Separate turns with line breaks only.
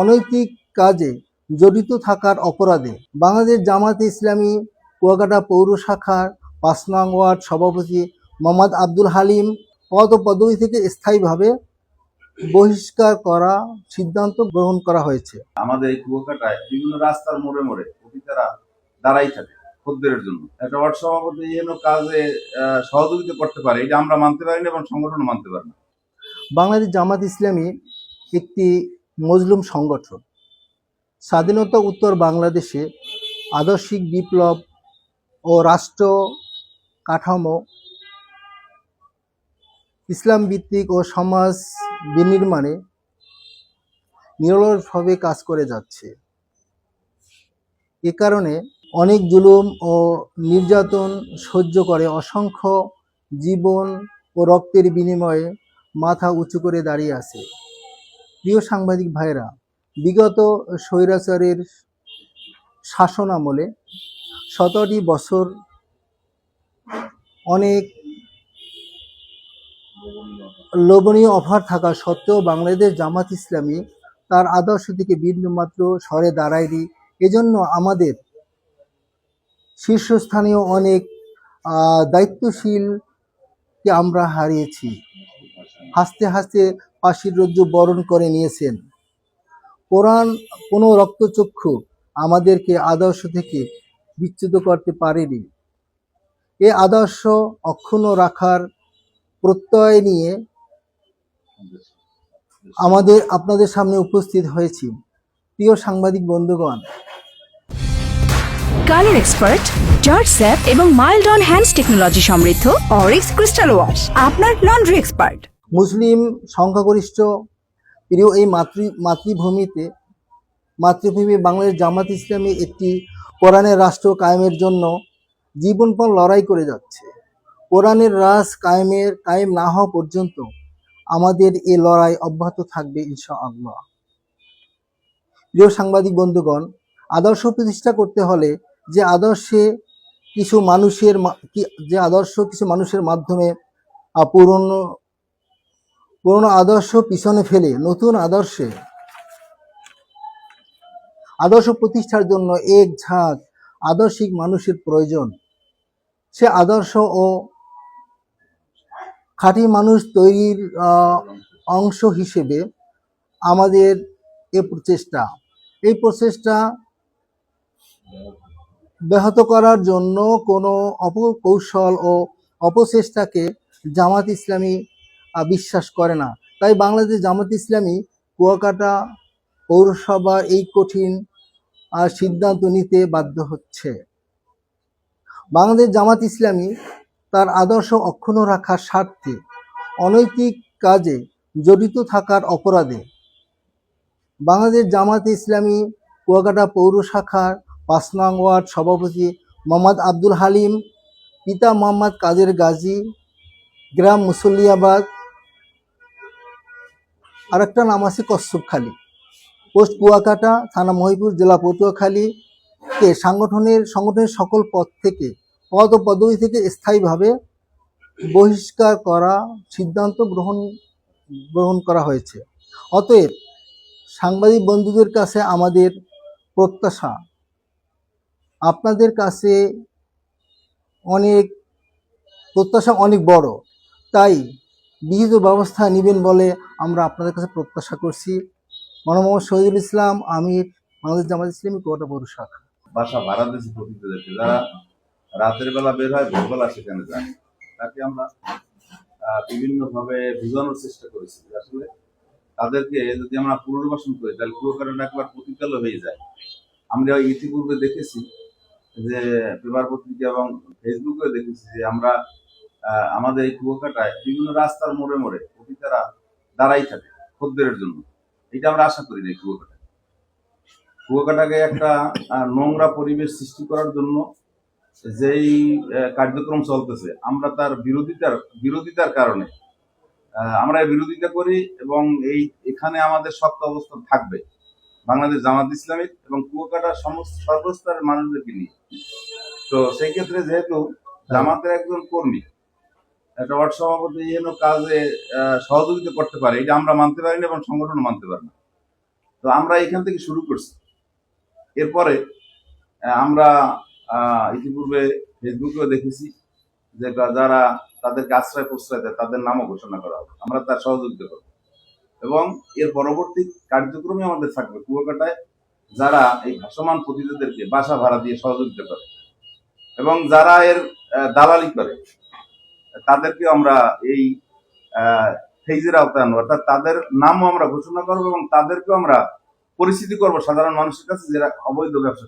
অনৈতিক কাজে জড়িত থাকার অপরাধে বাংলাদেশ জামাতে ইসলামী কুয়াকাটা পৌর শাখার পাঁচ নং ওয়ার্ড সভাপতি মোহাম্মদ আব্দুল হালিম পদ পদবি থেকে স্থায়ীভাবে বহিষ্কার করা সিদ্ধান্ত গ্রহণ করা হয়েছে।
আমাদের এই কুয়াকাটায় বিভিন্ন রাস্তার মোড়ে মোড়ে অতিথিরা দাঁড়াই থাকে খদ্দেরের জন্য। একটা ওয়ার্ড সভাপতি যেন কাজে সহযোগিতা করতে পারে এটা আমরা মানতে পারি না এবং সংগঠন মানতে পারি না।
বাংলাদেশ জামাত ইসলামী একটি মজলুম সংগঠন। স্বাধীনতা উত্তর বাংলাদেশে আদর্শিক বিপ্লব ও রাষ্ট্র কাঠামো, ইসলাম ভিত্তিক ও সমাজ বিনির্মাণে নিরলসভাবে কাজ করে যাচ্ছে। এ কারণে অনেক জুলুম ও নির্যাতন সহ্য করে অসংখ্য জীবন ও রক্তের বিনিময়ে মাথা উঁচু করে দাঁড়িয়ে আছে। প্রিয় সাংবাদিক ভাইরা বিগত স্বৈরাচারের শাসন আমলে সতেরোটি বছর অনেক লোভনীয় অফার থাকা সত্ত্বেও বাংলাদেশ জামাত ইসলামী তার আদর্শ থেকে বিন্দুমাত্র সরে দাঁড়ায়নি। এজন্য আমাদের শীর্ষস্থানীয় অনেক দায়িত্বশীলকে আমরা হারিয়েছি। হাসতে হাসতে ফাঁসির রজ্জু বরণ করে নিয়েছেন। কোরআন কোনো রক্তচক্ষু আমাদেরকে আদর্শ থেকে বিচ্যুত করতে পারেনি। এ আদর্শ অক্ষুণ্ণ রাখার প্রত্যয় নিয়ে আমাদের, আপনাদের সামনে উপস্থিত হয়েছি। প্রিয় সাংবাদিক বন্ধুগণ,
কালার এক্সপার্ট, জর্জ স্যাপ এবং মাইল্ড অন হ্যান্ডস টেকনোলজি সমৃদ্ধ অরিক্স ক্রিস্টাল ওয়াশ, আপনার লন্ড্রি এক্সপার্ট।
মুসলিম সংখ্যাগরিষ্ঠ প্রিয় এই মাতৃ মাতৃভূমিতে মাতৃভূমি বাংলাদেশ জামাত ইসলামী একটি কোরআনের রাষ্ট্র কায়েমের জন্য জীবনপণ লড়াই করে যাচ্ছে। কোরআনের রাস কায়েমের কায়েম না হওয়া পর্যন্ত আমাদের এই লড়াই অব্যাহত থাকবে ইনশাআল্লাহ। প্রিয় সাংবাদিক বন্ধুগণ আদর্শ প্রতিষ্ঠা করতে হলে যে আদর্শে কিছু মানুষের যে আদর্শ কিছু মানুষের মাধ্যমে আহ, পুরনো আদর্শ পিছনে ফেলে নতুন আদর্শে। আদর্শ প্রতিষ্ঠার জন্য এক ঝাঁক আদর্শিক মানুষের প্রয়োজন। সে আদর্শ ও খাঁটি মানুষ তৈরির অংশ হিসেবে আমাদের এ প্রচেষ্টা। এই প্রচেষ্টা ব্যাহত করার জন্য কোনো অপকৌশল ও অপচেষ্টাকে জামাত ইসলামী বিশ্বাস করে না। তাই বাংলাদেশ জামাত ইসলামী কুয়াকাটা পৌরসভা এই কঠিন সিদ্ধান্ত নিতে বাধ্য হচ্ছে। বাংলাদেশ জামাত ইসলামী তার আদর্শ অক্ষুণ্ণ রাখার স্বার্থে অনৈতিক কাজে জড়িত থাকার অপরাধে বাংলাদেশ জামাত ইসলামী কুয়াকাটা পৌর শাখার পাঁচ নং ওয়ার্ড সভাপতি মোহাম্মদ আব্দুল হালিম, পিতা মোহাম্মদ কাদের গাজী, গ্রাম মুসল্লিয়াবাদ আরেকটা নাম আছে কচ্ছপখালী পোস্ট কুয়াকাটা, থানা মহিপুর, জেলা পটুয়াখালী কে সাংগঠনের, সংগঠনের সকল পদ থেকে, পদ ও পদবি থেকে স্থায়ীভাবে বহিষ্কার করা সিদ্ধান্ত গ্রহণ গ্রহণ করা হয়েছে। অতএব সাংবাদিক বন্ধুদের কাছে আমাদের প্রত্যাশা, আপনাদের কাছে অনেক, প্রত্যাশা অনেক বড়। তাই বিহিত ব্যবস্থা নেবেন বলে আমরা আপনাদের কাছে প্রত্যাশা করছি। মনোমোহন শহীদুল ইসলাম, আমির, বাংলাদেশ জামাত ইসলামী কোয়াটা পৌর শাখা
বাসা ভাড়া দিয়েছে প্রতিনিধিদেরকে যারা রাতের বেলা বের হয়, ভোরবেলা সেখানে যায়? তাকে আমরা বিভিন্ন ভাবে বোঝানোর চেষ্টা করেছি আসলে তাদেরকে যদি আমরা পুনর্বাসন করি, তাহলে কুয়াকাটা একবার প্রতিকাল হয়ে যায়। আমরা ইতিপূর্বে দেখেছি যে পেপার পত্রিকা এবং ফেসবুকে দেখেছি যে আমরা আমাদের এই কুয়াকাটায় বিভিন্ন রাস্তার মোড়ে মোড়ে অতিথিরা দাঁড়াই থাকে খদ্দেরের জন্য। এটা আমরা আশা করি না এই কুয়াকাটায়। কুয়াকাটাকে একটা নোংরা পরিবেশ সৃষ্টি করার জন্য যেই কার্যক্রম চলতেছে, আমরা তার বিরোধিতার বিরোধিতার কারণে আমরা বিরোধিতা করি এবং এই, এখানে আমাদের শক্ত অবস্থান থাকবে। বাংলাদেশ জামাত ইসলামিক এবং কুয়াকাটার সমস্ত সর্বস্তরের মানুষদেরকে নিয়ে। তো সেই ক্ষেত্রে যেহেতু জামাতের একজন কর্মী ওয়ার্ড সভাপতি যেন কাজে সহযোগিতা করতে পারে, এটা আমরা মানতে পারি না এবং সংগঠন মানতে পারে না। তো আমরা এখান থেকে শুরু করছি। এরপরে আমরা ইতিপূর্বে ফেসবুকেও দেখেছি যে যারা তাদেরকে আশ্রয় প্রশ্রয় দেয়, তাদের নামও ঘোষণা করা হবে। আমরা তার সহযোগিতা করব। এবং এর পরবর্তী কার্যক্রমে আমাদের থাকবে কুয়াকাটায়, যারা এই ভাসমান পতিতাদেরকে বাসা ভাড়া দিয়ে সহযোগিতা করে এবং যারা এর দালালি করে তাদেরকে আমরা এই ফেজের আওতায় আনব। অর্থাৎ তাদের নামও আমরা ঘোষণা করব এবং তাদেরকেও আমরা পরিস্থিতি করব সাধারণ মানুষের কাছে যারা অবৈধ ব্যবসা